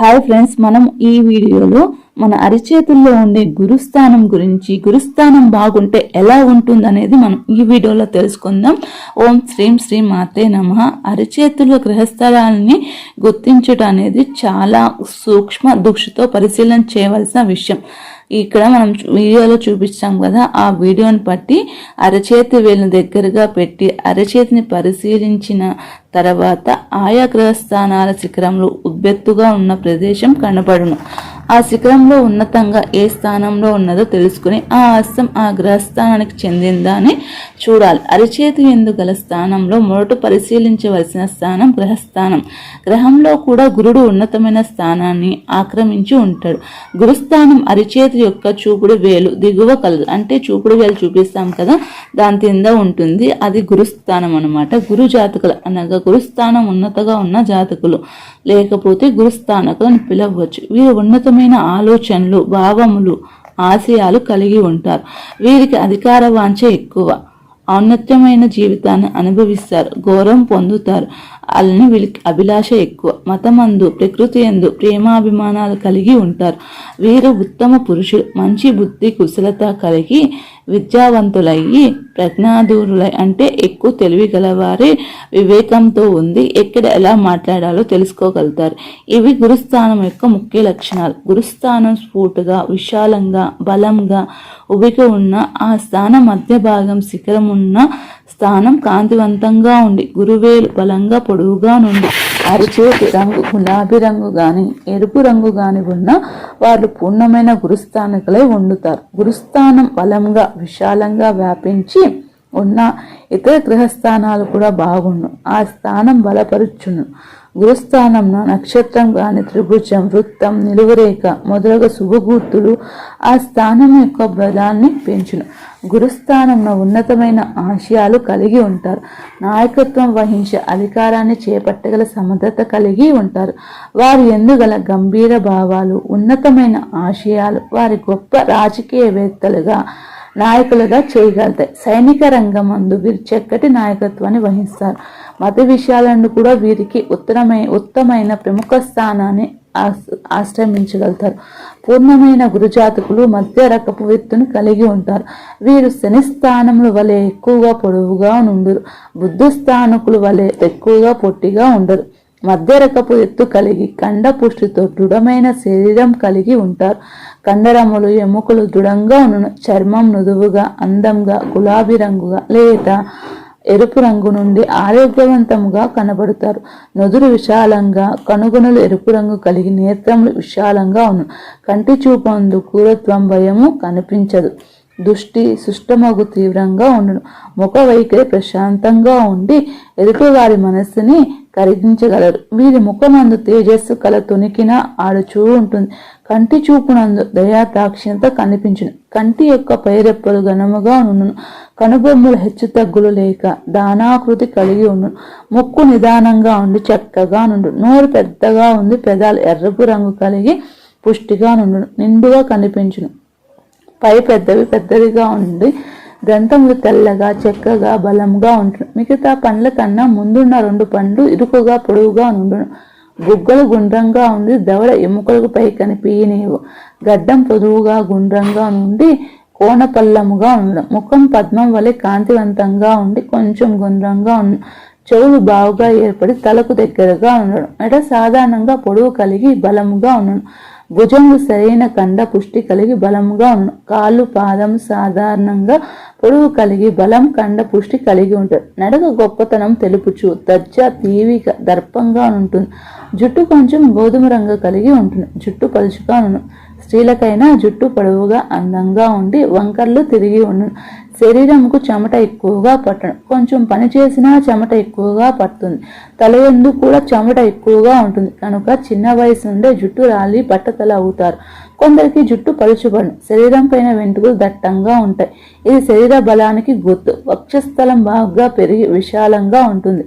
Hi friends మనం ఈ వీడియోలో మన అరిచేతుల్లో ఉండే గురుస్థానం గురించి గురుస్థానం బాగుంటే ఎలా ఉంటుంది అనేది మనం ఈ వీడియోలో తెలుసుకుందాం. ఓం శ్రీం శ్రీ మాతే నమ. అరిచేతుల గ్రహస్థలాన్ని గుర్తించడం అనేది చాలా సూక్ష్మ దృష్టితో పరిశీలన చేయవలసిన విషయం. ఇక్కడ మనం వీడియోలో చూపించాం కదా ఆ వీడియోని బట్టి అరచేతి వేలును దగ్గరగా పెట్టి అరచేతిని పరిశీలించిన తర్వాత ఆయా గ్రహస్థానాల శిఖరంలో ఉబ్బెత్తుగా ఉన్న ప్రదేశం కనబడును. ఆ శిఖరంలో ఉన్నతంగా ఏ స్థానంలో ఉన్నదో తెలుసుకుని ఆ హస్తం ఆ గ్రహస్థానానికి చెందిందా అని చూడాలి. అరిచేతి ఎందు గల స్థానంలో మొదట పరిశీలించవలసిన స్థానం గ్రహస్థానం గ్రహంలో కూడా గురుడు ఉన్నతమైన స్థానాన్ని ఆక్రమించి ఉంటాడు. గురుస్థానం అరిచేతి యొక్క చూపుడు వేలు దిగువ కలదు అంటే చూపుడు వేలు చూపిస్తాం కదా దాని కింద ఉంటుంది. అది గురుస్థానం అనమాట గురు జాతకులు అనగా గురుస్థానం ఉన్నతగా ఉన్న జాతకులు. లేకపోతే గురుస్థానకులు అని పిలవచ్చు. వీరు రకమైన ఆలోచనలు భావములు ఆశయాలు కలిగి ఉంటారు. వీరికి అధికార వాంఛ ఎక్కువ. ఔన్నత్యమైన జీవితాన్ని అనుభవిస్తారు గౌరవం పొందుతారు. వాళ్ళని వీళ్ళకి అభిలాష ఎక్కువ. మతమందు ప్రకృతి ఎందు ప్రేమాభిమానాలు కలిగి ఉంటారు. వీరు ఉత్తమ పురుషులు మంచి బుద్ధి కుశలత కలిగి విద్యావంతులయ్యి ప్రజ్ఞాధూరులై అంటే ఎక్కువ తెలివి గలవారి వివేకంతో ఉంది. ఎక్కడ ఎలా మాట్లాడాలో తెలుసుకోగలుగుతారు. ఇవి గురుస్థానం యొక్క ముఖ్య లక్షణాలు. గురుస్థానం స్ఫూర్తిగా విశాలంగా బలంగా ఉబిక ఉన్న ఆ స్థానం మధ్య భాగం శిఖరం ఉన్న స్థానం కాంతివంతంగా ఉండి గురువేలు బలంగా పొడవుగా నుండి అరిచేతి రంగు గులాబీ రంగు గాని ఎరుపు రంగు గాని ఉన్న వాళ్ళు పూర్ణమైన గురుస్థానికులై వండుతారు గురుస్థానం బలంగా విశాలంగా వ్యాపించి ఉన్న ఇతర గ్రహస్థానాలు కూడా బాగుండు. ఆ స్థానం బలపరుచును. గురుస్థానంన నక్షత్రం కాని త్రిభుజం వృత్తం నిలువరేఖ మొదలగు శుభగూర్తులు ఆ స్థానం యొక్క బలాన్ని పెంచును. గురుస్థానంలో ఉన్నతమైన ఆశయాలు కలిగి ఉంటారు. నాయకత్వం వహించే అధికారాన్ని చేపట్టగల సమర్థత కలిగి ఉంటారు. వారి ఎందుగల గంభీర భావాలు ఉన్నతమైన ఆశయాలు వారి గొప్ప రాజకీయవేత్తలుగా నాయకులుగా చేయగలుగుతాయి సైనిక రంగం అందు వీరు చక్కటి నాయకత్వాన్ని వహిస్తారు. మత విషయాలను కూడా వీరికి ఉత్తరమై ఉత్తమైన ప్రముఖ స్థానాన్ని ఆశ్రమించగలుగుతారు పూర్ణమైన గురుజాతకులు మధ్య రకపు వ్యక్తును కలిగి ఉంటారు. వీరు శని స్థానముల వలె ఎక్కువగా పొడవుగా ఉండరు బుద్ధ స్థానకుల వలె ఎక్కువగా పొట్టిగా ఉండరు. మధ్య రకపు ఎత్తు కలిగి కండ పుష్టితో దృఢమైన శరీరం కలిగి ఉంటారు. కండరములు ఎముకలు దృఢంగా ఉన్న చర్మం నుదువుగా అందంగా గులాబీ రంగుగా లేదా ఎరుపు రంగు నుండి ఆరోగ్యవంతముగా కనబడతారు. నుదురు విశాలంగా కనుగొనులు ఎరుపు రంగు కలిగి నేత్రములు విశాలంగా ఉన్న. కంటి చూపందు క్రూరత్వం భయము కనిపించదు. దృష్టి సుష్టమగు తీవ్రంగా ఉండును ముఖ వైఖరి ప్రశాంతంగా ఉండి ఎదుటివారి మనస్సుని కరిగించగలరు వీరి ముఖమందు తేజస్సు కల తునికిన ఆడుచూ ఉంటుంది. కంటి చూపునందు దయా దాక్షిణ్యత కనిపించును. కంటి యొక్క పైరెప్పలు ఘనముగా ఉండును. కనుబొమ్మలు హెచ్చు తగ్గులు లేక దానాకృతి కలిగి ఉండును. ముక్కు నిదానంగా ఉండి చక్కగా నుండు నోరు పెద్దగా ఉంది. పెదాలు ఎర్రపు రంగు కలిగి పుష్టిగా నుండును. నిండుగా కనిపించును. పై పెద్దవి పెద్దవిగా ఉండి గ్రంథములు తెల్లగా చెక్కగా బలంగా ఉంటును మిగతా పండ్ల కన్నా ముందున్న రెండు పండ్లు ఇరుకుగా పొడవుగా ఉండును బుగ్గలు గుండ్రంగా ఉండి దవడ ఎముకలకు పై కనిపించనివు గడ్డం పొదువుగా గుండ్రంగా నుండి కోణపల్లముగా ఉండడం ముఖం పద్మం వలె కాంతివంతంగా ఉండి కొంచెం గుండ్రంగా ఉండు. చెవులు బావుగా ఏర్పడి తలకు దగ్గరగా ఉండడం మెడ సాధారణంగా పొడవు కలిగి బలముగా ఉండడం భుజములు సరైన కండ పుష్టి కలిగి బలంగా ఉన్న కాళ్ళు పాదం సాధారణంగా పొడవు కలిగి బలం కండ పుష్టి కలిగి ఉంటుంది. నడక గొప్పతనం తెలుపుచు దర్జ తీవిక దర్పంగా ఉంటుంది జుట్టు కొంచెం గోధుమ రంగు కలిగి ఉంటుంది జుట్టు పలుచుగా ఉండడం స్త్రీలకైనా జుట్టు పొడవుగా అందంగా ఉండి వంకర్లు తిరిగి ఉండను. శరీరంకు చెమట ఎక్కువగా పట్టడం. కొంచెం పని చేసినా చెమట ఎక్కువగా పడుతుంది. తల ఎందు కూడా చెమట ఎక్కువగా ఉంటుంది. కనుక చిన్న వయసు నుండే జుట్టు రాలి బట్టతల అవుతారు. కొందరికి జుట్టు పలుచుబడి శరీరం పైన వెంట్రుకలు దట్టంగా ఉంటాయి. ఇది శరీర బలానికి గుర్తు. వక్షస్థలం బాగా పెరిగి విశాలంగా ఉంటుంది.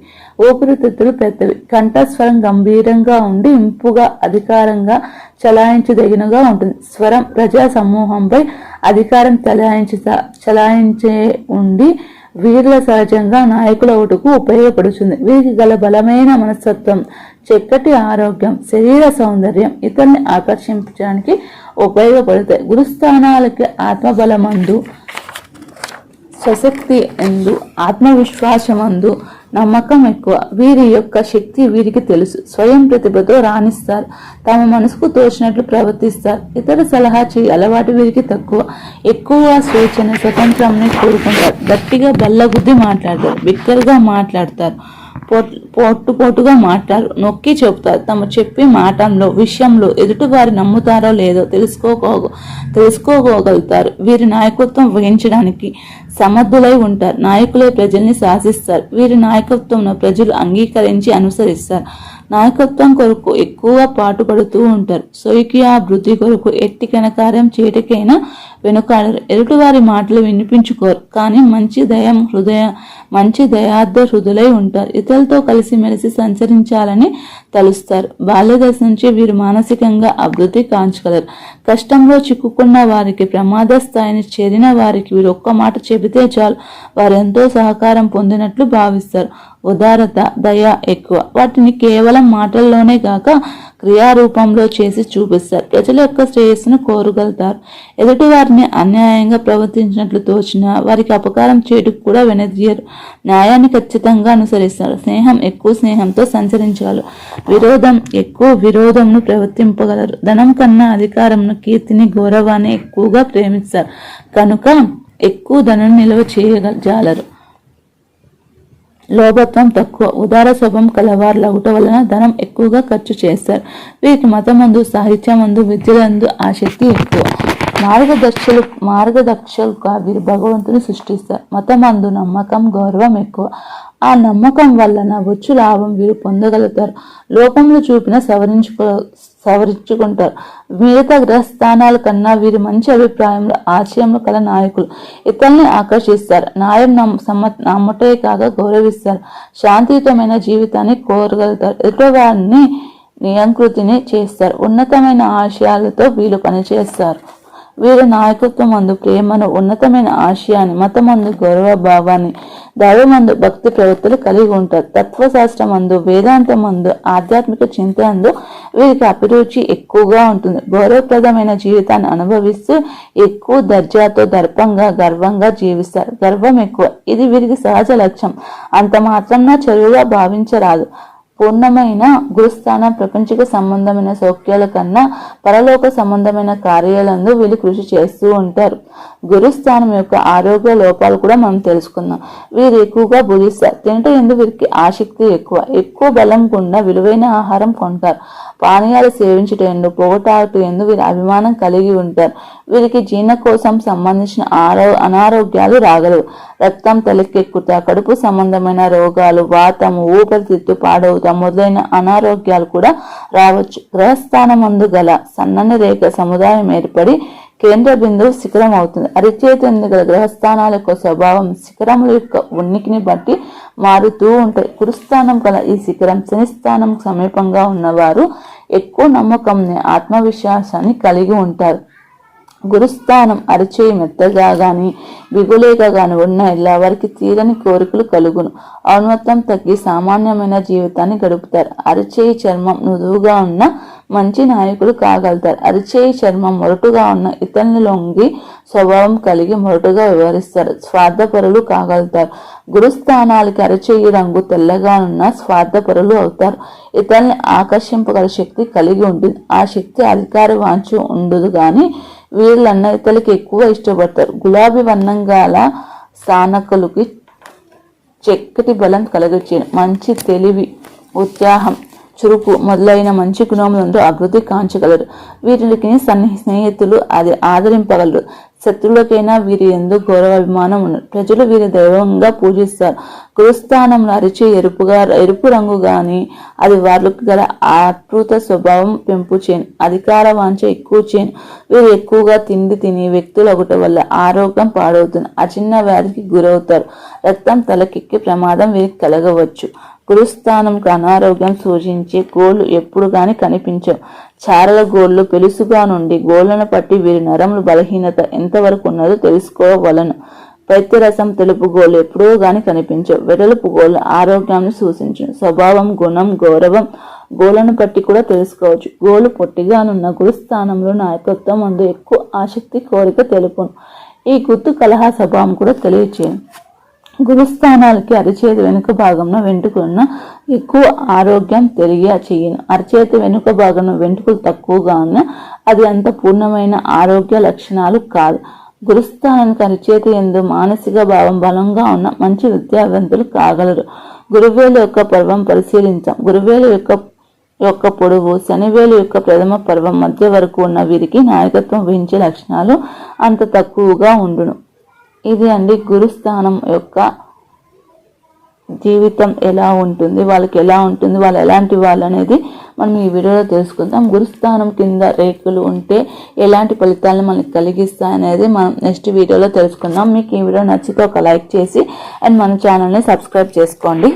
ఊపిరితిత్తులు పెద్దవి. కంఠస్వరం గంభీరంగా ఉండి ఇంపుగా అధికారంగా చలాయించదగినగా ఉంటుంది. స్వరం ప్రజా సమూహంపై అధికారం చలాయించ చలాయించే ఉండి వీరుల సహజంగా నాయకుల ఓటుకు ఉపయోగపడుతుంది వీరికి గల బలమైన మనస్తత్వం చక్కటి ఆరోగ్యం శరీర సౌందర్యం ఇతరుని ఆకర్షించడానికి ఉపయోగపడతాయి. గురుస్థానాలకి ఆత్మబలమందు స్వశక్తి ఎందు ఆత్మవిశ్వాసమందు నమ్మకం ఎక్కువ. వీరి యొక్క శక్తి వీరికి తెలుసు. స్వయం ప్రతిభతో రాణిస్తారు. తమ మనసుకు తోచినట్లు ప్రవర్తిస్తారు. ఇతర సలహా చేయి అలవాటు వీరికి తక్కువ. ఎక్కువ స్వేచ్ఛను స్వతంత్రంని కోరుకుంటారు. గట్టిగా బల్లగుద్ది మాట్లాడతారు. బిక్కరుగా మాట్లాడతారు. పొట్టు పొట్టుగా మాట్లాడు నొక్కి చెబుతారు. తమ చెప్పే మాటంలో విషయంలో ఎదుటివారు నమ్ముతారో లేదో తెలుసుకోకో తెలుసుకోగలుగుతారు. వీరి నాయకత్వం వహించడానికి సమర్థులై ఉంటారు. నాయకులే ప్రజల్ని శాసిస్తారు. వీరి నాయకత్వంలో ప్రజలు అంగీకరించి అనుసరిస్తారు. నాయకత్వం కొరకు ఎక్కువ పాటుపడుతూ ఉంటారు. సొయికి అభివృద్ధి కొరకు ఎట్టి కనకార్యం చేయటకైనా వెనుకాడరు ఎదుటివారి మాటలు వినిపించుకోరు. కానీ మంచి దయం హృదయ మంచి దయార్థ హృదులై ఉంటారు. ఇతరులతో కలిసిమెలిసి సంచరించాలని తలుస్తారు. బాల్యదశ నుంచి వీరు మానసికంగా అభివృద్ధి కాంచగలరు కష్టంలో చిక్కుకున్న వారికి ప్రమాద స్థాయిని చేరిన వారికి వీరు ఒక్క మాట చెబితే చాలు. వారు ఎంతో సహకారం పొందినట్లు భావిస్తారు. ఉదారత దయ ఎక్కువ. వాటిని కేవలం మాటల్లోనే కాక క్రియారూపంలో చేసి చూపిస్తారు. ప్రజల యొక్క శ్రేయస్సును కోరగలుగుతారు. ఎదుటి వారిని అన్యాయంగా ప్రవర్తించినట్లు తోచినా వారికి అపకారం చేయటకు కూడా వెనదీయరు. న్యాయాన్ని ఖచ్చితంగా అనుసరిస్తారు. స్నేహం ఎక్కువ స్నేహంతో సంచరించగలరు విరోధం ఎక్కువ విరోధంను ప్రవర్తింపగలరు. ధనం కన్నా అధికారంను కీర్తిని గౌరవాన్ని ఎక్కువగా ప్రేమిస్తారు. కనుక ఎక్కువ ధనం నిల్వ చేయగలరు లోభత్వం తక్కువ ఉదార స్వభం కలవారు లగుట వలన ధనం ఎక్కువగా ఖర్చు చేస్తారు. వీరికి మతమందు సాహిత్యమందు విద్యలందు ఆసక్తి ఎక్కువ. మార్గదర్శులు మార్గదర్శకులుగా వీరు భగవంతుని సృష్టిస్తారు. మతమందు నమ్మకం గౌరవం ఎక్కువ. ఆ నమ్మకం వలన వచ్చు లాభం వీరు పొందగలుగుతారు. లోకంలో చూపిన సవరించుకో సవరించుకుంటారు. మిగతా గ్రహస్థానాల కన్నా వీరి మంచి అభిప్రాయంలో ఆశయంలో కల నాయకులు. ఇతరుల్ని ఆకర్షిస్తారు. న్యాయం నమ్మ సమ్మ నమ్మటే కాక గౌరవిస్తారు. శాంతియుతమైన జీవితాన్ని కోరగలుగుతారు. ఎదుటివారిని నియంకృతిని చేస్తారు. ఉన్నతమైన ఆశయాలతో వీళ్ళు పనిచేస్తారు. వీరి నాయకత్వం అందు ప్రేమను ఉన్నతమైన ఆశయాన్ని మతమందు గౌరవ భావాన్ని దైవమందు భక్తి ప్రవృత్తులు కలిగి ఉంటారు. తత్వశాస్త్రం అందు వేదాంతం అందు ఆధ్యాత్మిక చింత అందు వీరికి అభిరుచి ఎక్కువగా ఉంటుంది. గౌరవప్రదమైన జీవితాన్ని అనుభవిస్తూ ఎక్కువ దర్జాతో దర్పంగా గర్వంగా జీవిస్తారు. గర్వం ఎక్కువ. ఇది వీరికి సహజ లక్ష్యం. అంత మాత్రం చెరువుగా భావించరాదు. పూర్ణమైన గురుస్థానం ప్రపంచిక సంబంధమైన సౌఖ్యాల కన్నా పరలోక సంబంధమైన కార్యాలందు వీళ్ళు కృషి చేస్తూ ఉంటారు. గురుస్థానం యొక్క ఆరోగ్య లోపాలు కూడా మనం తెలుసుకుందాం. వీరు ఎక్కువగా భుజిస్తారు తినటం ఎందుకు వీరికి ఆసక్తి ఎక్కువ? ఎక్కువ బలం గుండా విలువైన ఆహారం కొంటారు. పానీయాలు సేవించటం ఎందు పొగటాటు ఎందు వీరు అభిమానం కలిగి ఉంటారు. వీరికి జీర్ణకోశం సంబంధించిన ఆరో అనారోగ్యాలు రాగలవు. రక్తం తలకెక్కుతా కడుపు సంబంధమైన రోగాలు వాతము ఊపిరితిత్తు పాడవుతా మొదలైన అనారోగ్యాలు కూడా రావచ్చు. గ్రహస్థానం అందు గల సన్నని రేఖ సముదాయం ఏర్పడి కేంద్ర బిందువు శిఖరం అవుతుంది అరిచేతి గల గ్రహస్థానాల యొక్క స్వభావం శిఖరముల యొక్క ఉనికిని బట్టి మారుతూ ఉంటాయి కురుస్థానం గల ఈ శిఖరం శనిస్థానం సమీపంగా ఉన్నవారు ఎక్కువ నమ్మకంని ఆత్మవిశ్వాసాన్ని కలిగి ఉంటారు. గురుస్థానం అరిచేయి మెత్తగా గాని బిగులేగా గాని ఉన్న ఇలా వారికి తీరని కోరికలు కలుగును. ఔన్నత్వం తగ్గి సామాన్యమైన జీవితాన్ని గడుపుతారు. అరిచేయి చర్మం మృదువుగా ఉన్న మంచి నాయకులు కాగలుగుతారు. అరిచేయి చర్మం మొరటుగా ఉన్న ఇతరుని లొంగి స్వభావం కలిగి మొరటుగా వివరిస్తారు స్వార్థపరులు కాగలుగుతారు. గురుస్థానాలకి అరిచేయి రంగు తెల్లగా ఉన్న స్వార్థపరులు అవుతారు. ఇతరుల్ని ఆకర్షింపగల శక్తి కలిగి ఉంటుంది ఆ శక్తి అధికార వాంచు ఉండదు కానీ వీళ్ళన్న అన్నయితలకి ఎక్కువ ఇష్టపడతారు. గులాబీ వర్ణం గల స్థానకులకి చక్కటి బలం కలగచ్చేను మంచి తెలివి ఉత్సాహం చురుకు మొదలైన మంచి గుణములందు అభివృద్ధి కాంచగలరు. వీరికి సన్ని స్నేహితులు అది ఆదరింపగలరు. శత్రులకైనా వీరి ఎందు గౌరవ అభిమానం ఉన్నది. ప్రజలు వీరి దైవంగా పూజిస్తారు. గురుస్థానంలో అరిచే ఎరుపుగా ఎరుపు రంగు గాని అది వాళ్ళకు గల ఆకృత స్వభావం పెంపు చేయను అధికార వాంఛ ఎక్కువ చేయను వీరు ఎక్కువగా తిండి తిని వ్యక్తులు ఒకటి వల్ల ఆరోగ్యం పాడవుతుంది. ఆ చిన్న వ్యాధికి గురవుతారు. రక్తం తలకెక్కి ప్రమాదం వీరికి కలగవచ్చు. గురుస్థానంకు అనారోగ్యం సూచించే గోళ్ళు ఎప్పుడు గాని కనిపించవు. చారల గోళ్ళు పెలుసుగా నుండి గోళ్ళను పట్టి వీరి నరములు బలహీనత ఎంతవరకు ఉన్నదో తెలుసుకోవలను. పైత్యరసం తెలుపు గోళ్ళు ఎప్పుడూ గాని కనిపించవు. వెడలుపు గోళ్ళు ఆరోగ్యాన్ని సూచించు స్వభావం గుణం గౌరవం గోలను పట్టి కూడా తెలుసుకోవచ్చు. గోలు పొట్టిగానున్న గురుస్థానంలో నాయకత్వం అందు ఎక్కువ ఆసక్తి కోరిక తెలుపును. ఈ గుర్తు కలహ స్వభావం కూడా తెలియచేయను. గురుస్థానాలకి అరిచేతి వెనుక భాగంలో వెంట్రుకలున్న ఎక్కువ ఆరోగ్యం తెలియ చేయను. అరిచేతి వెనుక భాగంలో వెంట్రుకలు తక్కువగా ఉన్న అది అంత పూర్ణమైన ఆరోగ్య లక్షణాలు కాదు. గురుస్థానానికి అరిచేతి ఎందు మానసిక భావం బలంగా ఉన్న మంచి విద్యావంతులు కాగలరు. గురువేలు యొక్క పర్వం పరిశీలించాం. గురువేలు యొక్క యొక్క పొడవు శనివేలు యొక్క ప్రథమ పర్వం మధ్య వరకు ఉన్న వీరికి నాయకత్వం వహించే లక్షణాలు అంత తక్కువగా ఉండును. ఇది అండి గురుస్థానం యొక్క జీవితం ఎలా ఉంటుంది వాళ్ళకి ఎలా ఉంటుంది వాళ్ళు ఎలాంటి వాళ్ళు అనేది మనం ఈ వీడియోలో తెలుసుకుందాం. గురుస్థానం కింద రేకులు ఉంటే ఎలాంటి ఫలితాలను మనకి కలిగిస్తాయి అనేది మనం నెక్స్ట్ వీడియోలో తెలుసుకుందాం. మీకు ఈ వీడియో నచ్చితే ఒక లైక్ చేసి అండ్ మన ఛానల్ని సబ్స్క్రైబ్ చేసుకోండి.